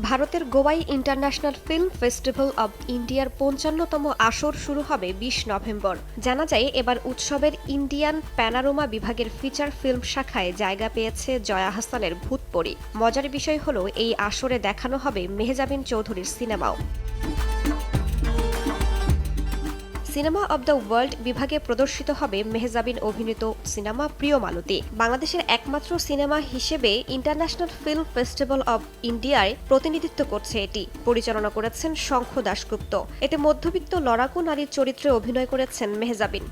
ভারতের গোয়াই international film festival of ইন্ডিয়ার পঞ্চান্নতম আসর শুরু হবে বিশ নভেম্বর। জানা যায়, এবার উৎসবের ইন্ডিয়ান প্যানারোমা বিভাগের ফিচার ফিল্ম শাখায় জায়গা পেয়েছে জয়া হাসানের ভূতপরি মজার বিষয় হল, এই আসরে দেখানো হবে মেহজাবিন চৌধুরীর সিনেমাও। সিনেমা অব দ্য ওয়ার্ল্ড বিভাগে প্রদর্শিত হবে মেহজাবিন অভিনীত সিনেমা প্রিয় মালতী। বাংলাদেশের একমাত্র সিনেমা হিসেবে ইন্টারন্যাশনাল ফিল্ম ফেস্টিভ্যাল অব ইন্ডিয়ায় প্রতিনিধিত্ব করছে এটি। পরিচালনা করেছেন শঙ্খ দাশগুপ্ত। এতে মধ্যবিত্ত লড়াকু নারীর চরিত্রে অভিনয় করেছেন মেহজাবিন।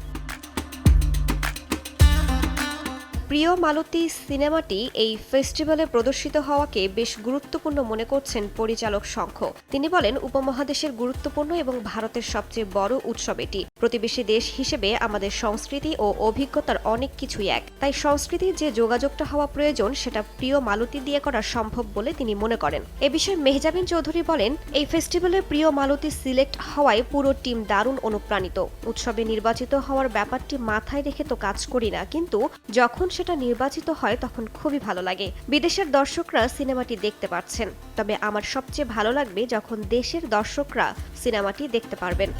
প্রিয় মালতী সিনেমাটি এই ফেস্টিভ্যালে প্রদর্শিত হওয়াকে বেশ গুরুত্বপূর্ণ মনে করছেন পরিচালক সংঘ। তিনি বলেন, উপমহাদেশের গুরুত্বপূর্ণ এবং ভারতের সবচেয়ে বড় উৎসব এটি। প্রতিবেশী দেশ হিসেবে আমাদের সংস্কৃতি ও অভিজ্ঞতার অনেক কিছুই এক। তাই সংস্কৃতির যে যোগাযোগটা হওয়া প্রয়োজন, সেটা প্রিয় মালতী দিয়ে করা সম্ভব বলে তিনি মনে করেন। এ বিষয়ে মেহজাবিন চৌধুরী বলেন, এই ফেস্টিভ্যালে প্রিয় মালতী সিলেক্ট হওয়ায় পুরো টিম দারুণ অনুপ্রাণিত। উৎসবে নির্বাচিত হওয়ার ব্যাপারটি মাথায় রেখে তো কাজ করি না, কিন্তু যখন সেটা নির্বাচিত হয় তখন খুবই ভালো লাগে। বিদেশের দর্শকরা সিনেমাটি দেখতে পাচ্ছেন তবে আমার সবচেয়ে ভালো লাগবে যখন দেশের দর্শকরা সিনেমাটি দেখতে পারবেন।